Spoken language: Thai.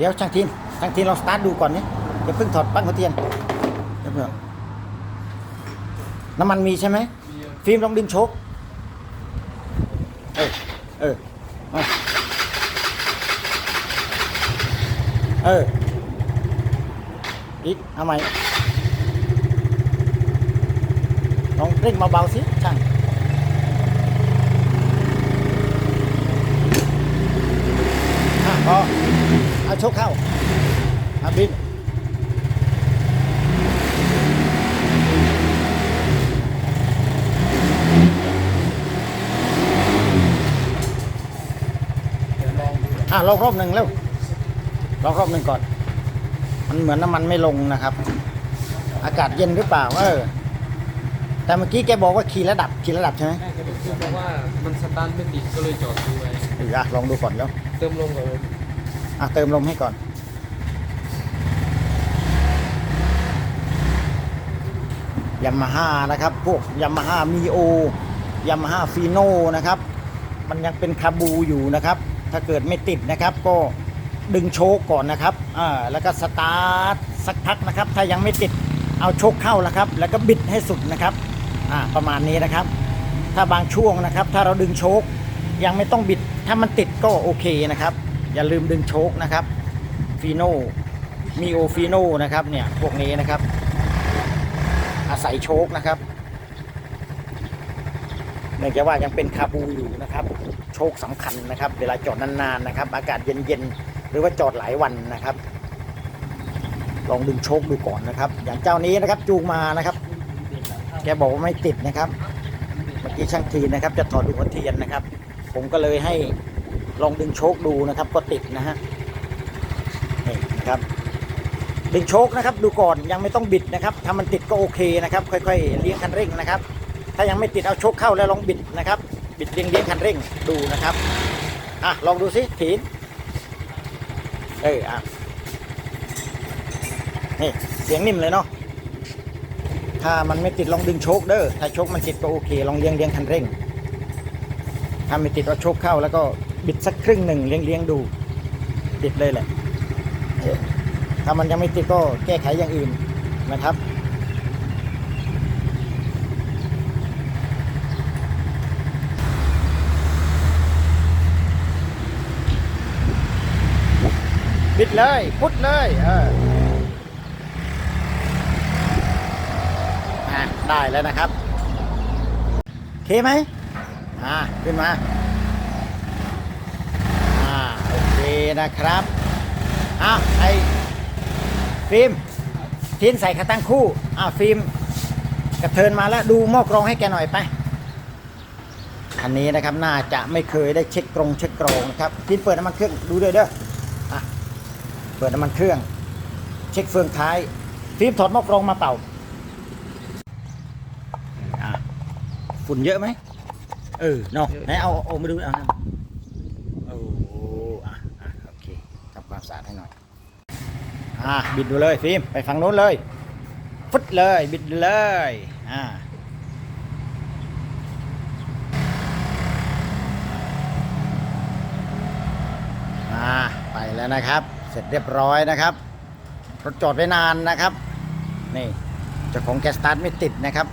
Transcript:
เดี๋ยวช่างทีนช่างทีนลองสตาร์ทดูก่อนนี่อย่าเพิ่งถอดปลั๊กหัวเทียนเดี๋ยวเพิ่งน้ำมันมีใช่ไหมฟิล์มลองดึงโชคเออเออเอออีกเอาใหม่ลองเร่งเบาๆสิช่างอะพอ เอาโชคเข้าเอาบินเดี๋ยวลองดูอะลองรอบหนึ่งเร็วลองรอบหนึ่งก่อน มันเหมือนน้ำมันไม่ลงนะครับ อากาศเย็นหรือเปล่าเออแต่เมื่อกี้แกบอกว่าขี่ระดับขี่ระดับใช่ไหมแม่ก็คือเพราะว่ามันสตาร์ทไม่ติดก็เลยจอดดูไว้เอออะลองดูก่อนแล้ว เติมลงก่อน อะเติมลมให้ก่อน ยามาฮ่านะครับ พวกยามาฮ่ามีโอยามาฮ่าฟีโน่นะครับ มันยังเป็นคาบูอยู่นะครับ ถ้าเกิดไม่ติดนะครับ ก็ดึงโชคก่อนนะครับอ่าแล้วก็สตาร์ทสักพักนะครับ ถ้ายังไม่ติดเอาโชคเข้าแล้วครับ แล้วก็บิดให้สุดนะครับอ่าประมาณนี้นะครับ ถ้าบางช่วงนะครับ ถ้าเราดึงโชคยังไม่ต้องบิด ถ้ามันติดก็โอเคนะครับ อย่าลืมดึงโชคนะครับฟีโนมีโอฟีโนนะครับเนี่ยพวกนี้นะครับ อาศัยโชคนะครับเนื่องจากว่ายังเป็นคาบูอยู่นะครับ โชคสำคัญนะครับ เวลาจอดนานๆนะครับ อากาศเย็นๆหรือว่าจอดหลายวันนะครับ ลองดึงโชคดูก่อนนะครับ อย่างเจ้านี้นะครับจูงมานะครับ แกบอกว่าไม่ติดนะครับ เมื่อกี้ช่างทีนะครับ จะถอดดูหัวเทียนนะครับ ผมก็เลยให้ ลองดึงโชคดูนะครับก็ติดนะฮะนี่นะครับดึงโชคนะครับดูก่อนยังไม่ต้องบิดนะครับถ้ามันติดก็โอเคนะครับ ค่อยๆเลี้ยงคันเร่งนะครับ ถ้ายังไม่ติดเอาโชคเข้าแล้วลองบิดนะครับ บิดเลี้ยงเลี้ยงคันเร่งดูนะครับอะลองดูสิถีนเอออะนี่เสียงนิ่มเลยเนาะถ้ามันไม่ติดลองดึงโชคเด้อถ้าโชคมันติดก็โอเค ลองเลี้ยงเลี้ยงคันเร่งถ้าไม่ติดเอาโชคเข้าแล้วก็ บิดสักครึ่งหนึ่งเลี้ยงเลี้ยงดูบิดเลยแหละ ถ้ามันยังไม่ติดก็แก้ไขอย่างอื่นนะครับบิดเลยพุดเลยเอออะได้แล้วนะครับ เคไหมอ่า ขึ้นมาโอเค นะครับอ้าวไอฟิล์มทีนใส่ขาตั้งคู่อ้าวฟิล์มกระเทินมาแล้วดูหม้อกรองให้แกหน่อยไปอันนี้นะครับน่าจะไม่เคยได้เช็คกรงเช็คกรองนะครับทีนเปิดน้ำมันเครื่องดูด้วยเด้ออะเปิดน้ำมันเครื่อง เช็คเฟืองท้าย ฟิล์มถอดหม้อกรองมาเป่าอะฝุ่นเยอะไหมเออเนาะไหนเอาเอามาดูเอาโอ้อะอะโอเคทำ ความสะอาดให้หน่อยอะบิดดูเลยฟิล์มไปฝั่งโน้นเลยฟึดเลยบิดเลยอ่าอ่าไปแล้วนะครับ เสร็จเรียบร้อยนะครับรถจอดไว้นานนะครับนี่เจ้าของแกสตาร์ทไม่ติดนะครับ